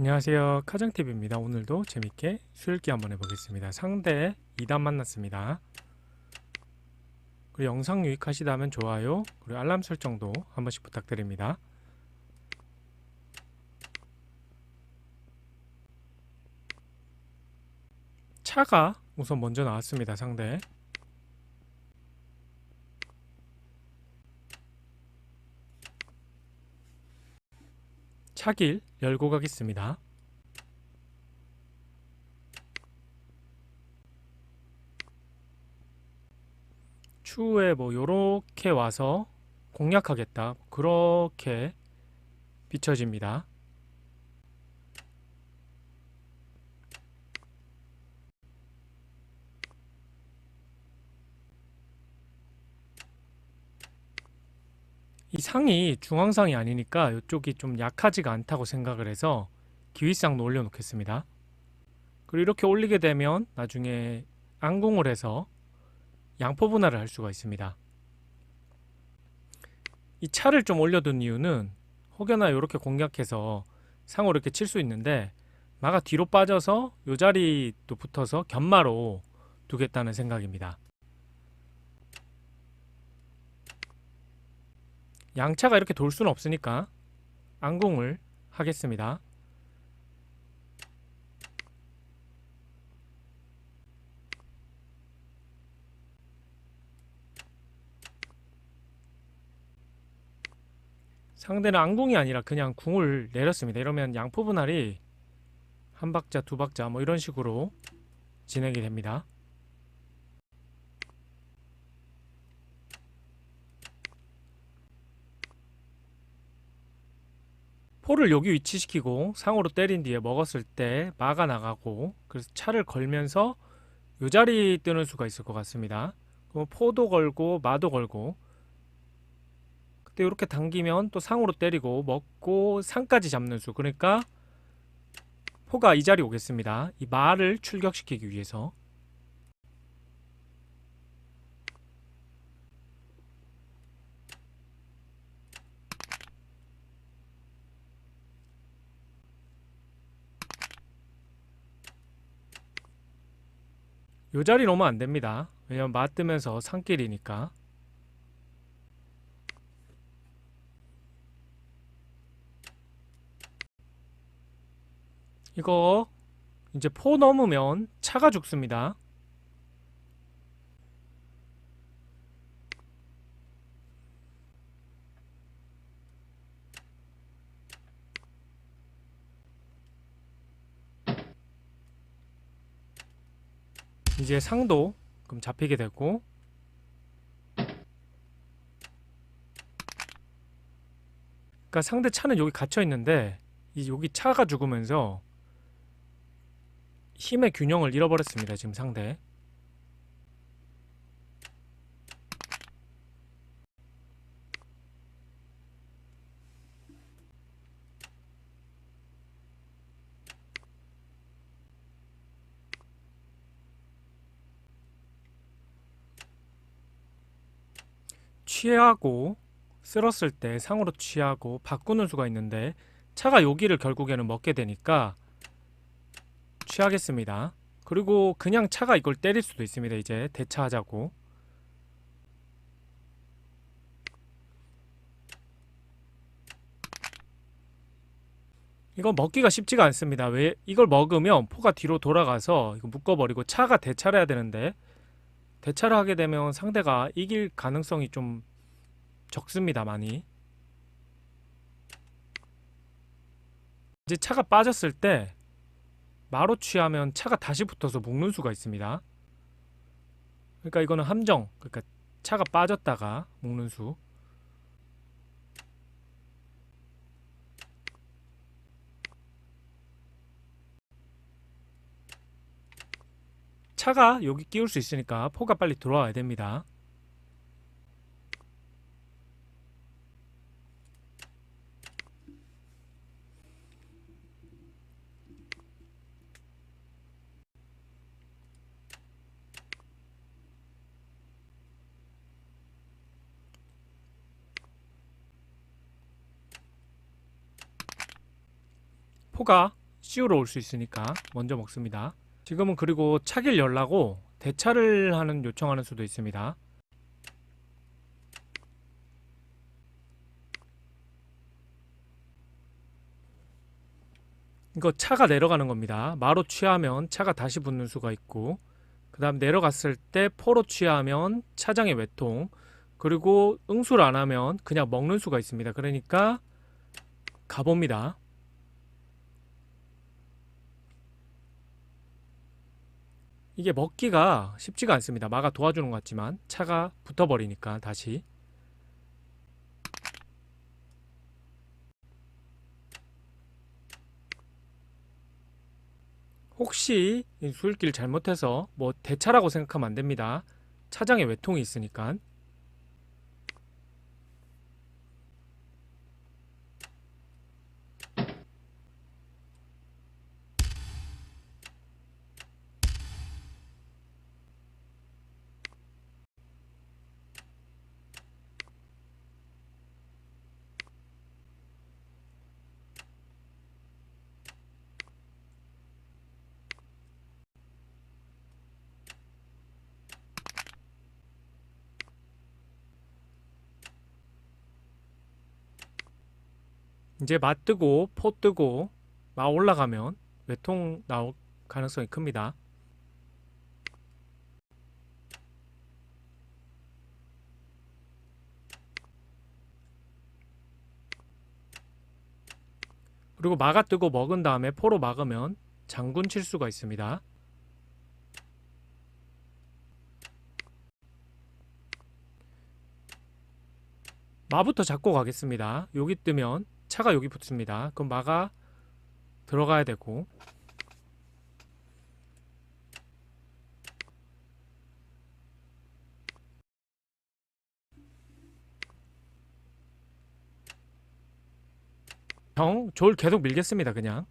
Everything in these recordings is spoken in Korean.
안녕하세요. 카정TV입니다. 오늘도 재밌게 수읽기 한번 해보겠습니다. 상대 2단 만났습니다. 그리고 영상 유익하시다면 좋아요 그리고 알람 설정도 한 번씩 부탁드립니다. 차가 우선 먼저 나왔습니다 상대 차길 열고 가겠습니다. 추후에 뭐 요렇게 와서 공략하겠다 그렇게 비춰집니다. 이 상이 중앙상이 아니니까 이쪽이 좀 약하지가 않다고 생각을 해서 기위쌍도 올려놓겠습니다. 그리고 이렇게 올리게 되면 나중에 안궁을 해서 양포 분할을 할 수가 있습니다. 이 차를 좀 올려둔 이유는 혹여나 이렇게 공략해서 상으로 이렇게 칠 수 있는데 마가 뒤로 빠져서 이 자리도 붙어서 견마로 두겠다는 생각입니다. 양차가 이렇게 돌 수는 없으니까 안궁을 하겠습니다. 상대는 안궁이 아니라 그냥 궁을 내렸습니다. 이러면 양포 분할이 한 박자, 두 박자 뭐 이런 식으로 진행이 됩니다. 포를 여기 위치시키고 상으로 때린 뒤에 먹었을 때 마가 나가고 그래서 차를 걸면서 요 자리 뜨는 수가 있을 것 같습니다. 그럼 포도 걸고 마도 걸고 그때 이렇게 당기면 또 상으로 때리고 먹고 상까지 잡는 수 그러니까 포가 이 자리 오겠습니다. 이 마를 출격시키기 위해서 요 자리 놓으면 안 됩니다. 왜냐면 맞으면서 산길이니까. 이거 이제 포 넘으면 차가 죽습니다. 이제 상도 그럼 잡히게 되고 그러니까 상대 차는 여기 갇혀 있는데 이 여기 차가 죽으면서 힘의 균형을 잃어버렸습니다. 지금 상대. 취하고 쓸었을 때 상으로 취하고 바꾸는 수가 있는데 차가 여기를 결국에는 먹게 되니까 취하겠습니다. 그리고 그냥 차가 이걸 때릴 수도 있습니다. 이제 대차하자고. 이거 먹기가 쉽지가 않습니다. 왜 이걸 먹으면 포가 뒤로 돌아가서 이거 묶어버리고 차가 대차를 해야 되는데 대차를 하게 되면 상대가 이길 가능성이 좀 적습니다. 많이. 이제 차가 빠졌을 때 마로 취하면 차가 다시 붙어서 묶는 수가 있습니다. 그러니까 이거는 함정. 그러니까 차가 빠졌다가 묶는 수. 차가 여기 끼울 수 있으니까 포가 빨리 들어와야 됩니다. 포가 씌우러 올 수 있으니까 먼저 먹습니다. 지금은 그리고 차길 열라고 대차를 하는 요청하는 수도 있습니다. 이거 차가 내려가는 겁니다. 마로 취하면 차가 다시 붙는 수가 있고 그 다음 내려갔을 때 포로 취하면 차장의 외통 그리고 응수를 안 하면 그냥 먹는 수가 있습니다. 그러니까 가봅니다. 이게 먹기가 쉽지가 않습니다. 마가 도와주는 것 같지만 차가 붙어버리니까 다시 혹시 이 수일기를 잘못해서 뭐 대차라고 생각하면 안 됩니다. 차장에 외통이 있으니까 이제 마 뜨고 포 뜨고 마 올라가면 외통 나올 가능성이 큽니다. 그리고 마가 뜨고 먹은 다음에 포로 막으면 장군 칠 수가 있습니다. 마부터 잡고 가겠습니다. 여기 뜨면 차가 여기 붙습니다. 그럼 마가 들어가야 되고 정, 졸 계속 밀겠습니다. 그냥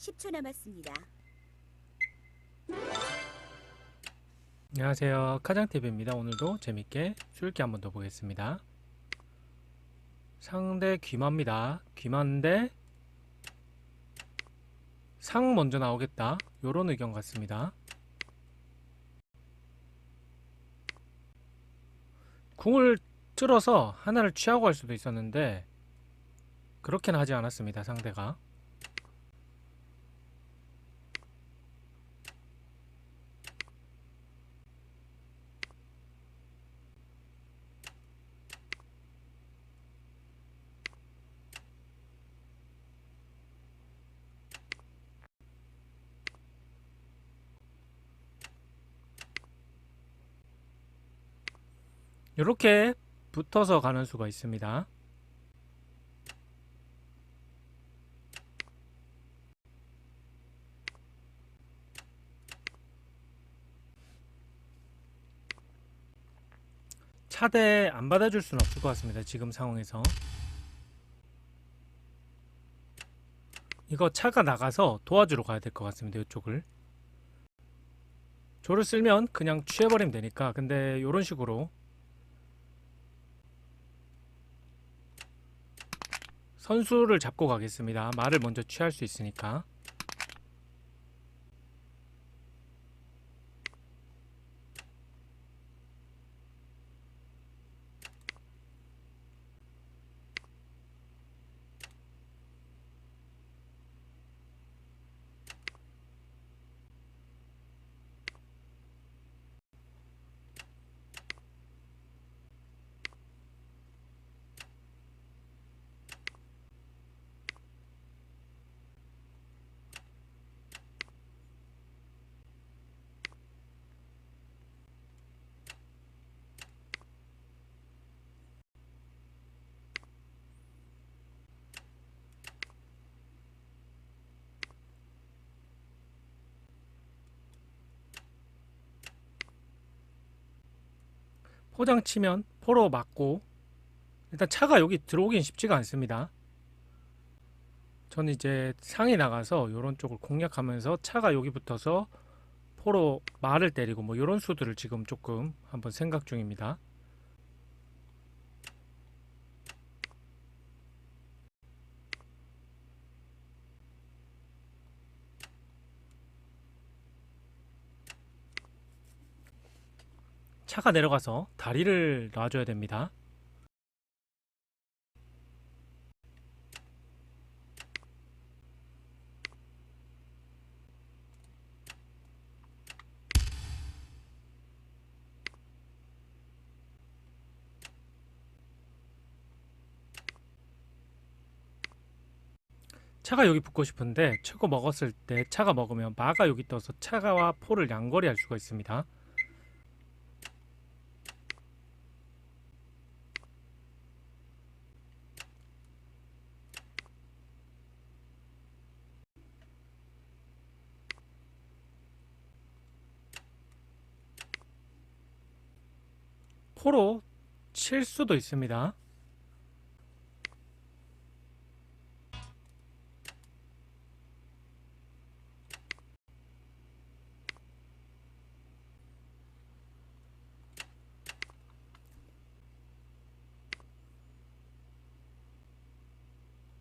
십초 남았습니다. 안녕하세요. 카장TV입니다. 오늘도 재밌게 수일기 한번 더 보겠습니다. 상대 귀마입니다. 귀마인데 상 먼저 나오겠다. 요런 의견 같습니다. 궁을 찔러서 하나를 취하고 할 수도 있었는데 그렇게는 하지 않았습니다. 상대가. 이렇게 붙어서 가는 수가 있습니다. 차대 안 받아줄 수는 없을 것 같습니다. 지금 상황에서 이거 차가 나가서 도와주러 가야 될 것 같습니다. 이쪽을 조를 쓸면 그냥 취해버리면 되니까 근데 이런 식으로 선수를 잡고 가겠습니다. 말을 먼저 취할 수 있으니까. 포장 치면 포로 맞고 일단 차가 여기 들어오긴 쉽지가 않습니다. 저는 이제 상에 나가서 이런 쪽을 공략하면서 차가 여기 붙어서 포로 말을 때리고 뭐 이런 수들을 지금 조금 한번 생각 중입니다. 차가 내려가서 다리를 놔줘야 됩니다. 차가 여기 붙고 싶은데 최고 먹었을 때 차가 먹으면 마가 여기 떠서 차가와 포를 양거리 할 수가 있습니다. 포로 칠 수도 있습니다.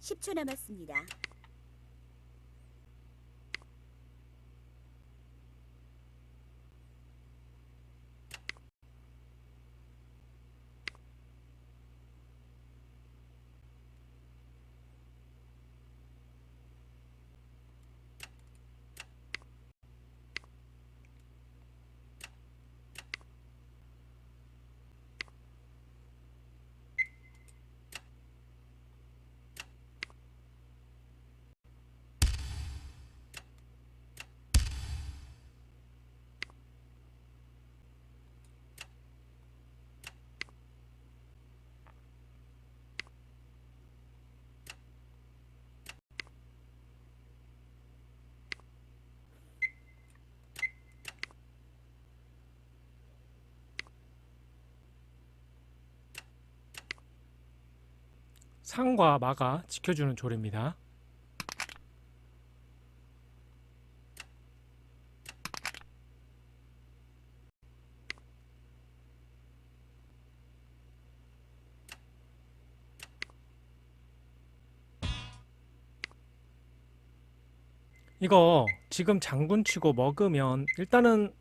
십초 남았습니다. 상과 마가 지켜주는 조리입니다. 이거 지금 장군 치고 먹으면 일단은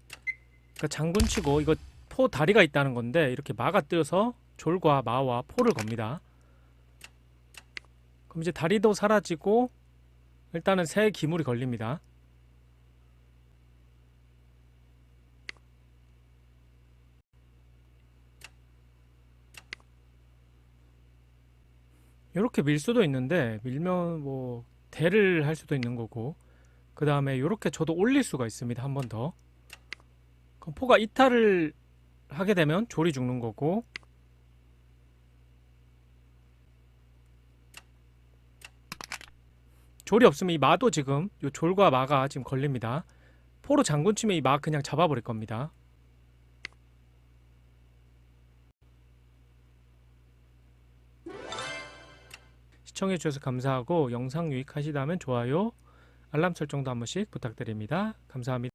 그러니까 장군 치고 이거 포 다리가 있다는 건데 이렇게 마가 뜨어서 졸과 마와 포를 겁니다. 그럼 이제 다리도 사라지고 일단은 새 기물이 걸립니다. 이렇게 밀 수도 있는데 밀면 뭐 대를 할 수도 있는 거고 그 다음에 이렇게 저도 올릴 수가 있습니다. 한 번 더. 그럼 포가 이탈을 하게 되면 졸이 죽는 거고 졸이 없으면 이 마도 지금 요 졸과 마가 지금 걸립니다. 포로 장군 치면 이 마 그냥 잡아버릴 겁니다. 시청해주셔서 감사하고 영상 유익하시다면 좋아요, 알람 설정도 한 번씩 부탁드립니다. 감사합니다.